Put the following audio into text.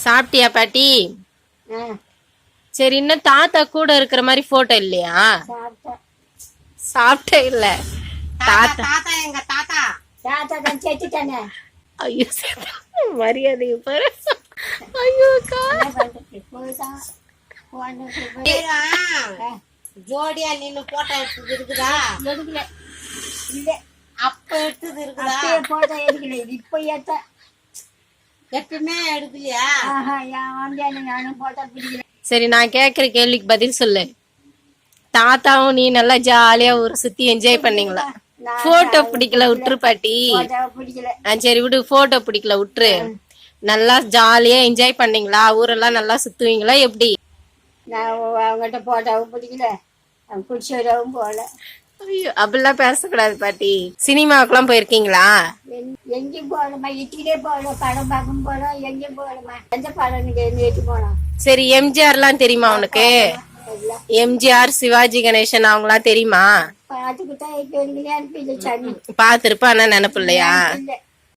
சாப்பிட்டியா பாட்டி? சரி இன்னும் தாத்தா கூட இருக்கிற மாதிரி போட்டோ இல்லையா? சாப்பிட்டே இல்ல. தாத்தா தாத்தா. எங்க தாத்தா? தாத்தா செத்துட்டானே ஐயோ சேத்தா, மரியாதையை பாரு. ஐயோ அக்கா. என்ன பண்றது போய்தான் போனது போய் ஏங்க, ஜோடியா நின்னு போட்டோ எடுத்தது இருக்குதா? எடுக்கல. இல்லை. அப்ப எடுத்தது இருக்குதா? போட்டோ எடுக்கல. இப்போ ஏத்த எப்பயுமே எடுக்கலையா? நானும் போட்டோ சரி நான் கேக்குற கேள்விக்கு பதில் சொல்லு. தாத்தாவும் நீ நல்லா ஜாலியா ஊரை சுத்தி என்ஜாய் பண்ணீங்களா? போட்டோ பிடிக்கல விட்டுரு பாட்டி. போட்டோ பிடிக்கல. ஆ, சரி விடு போட்டோ பிடிக்கல விட்டுரு நல்லா ஜாலியா என்ஜாய் பண்ணீங்களா? ஊரெல்லாம் நல்லா சுத்துவீங்களா? எப்படி? நான் அவங்ககிட்ட போட்டோவும் பிடிக்கல. குடிச்சோடவும் போகல. ஐயோ அப்படிலாம் பேசக்கூடாது பாட்டி. சினிமாவுக்குலாம் போயிருக்கீங்களா? எங்கேயும் போகலம்மா இட்டிலே போகல படம் பார்க்கும் போனோம் எங்கேயும் போகலம்மா எந்த படம் நீங்க நேற்று போனோம் சரி எம்ஜிஆர்லாம் தெரியுமா உனக்கு? எல்லாம் எம்ஜிஆர் சிவாஜி கணேசன் அவங்களாம் தெரியுமா? இப்போ எங்கேயும் அனுப்பில சனி பாத்திருப்ப ஆனா நினப்பு இல்லையா இல்லை.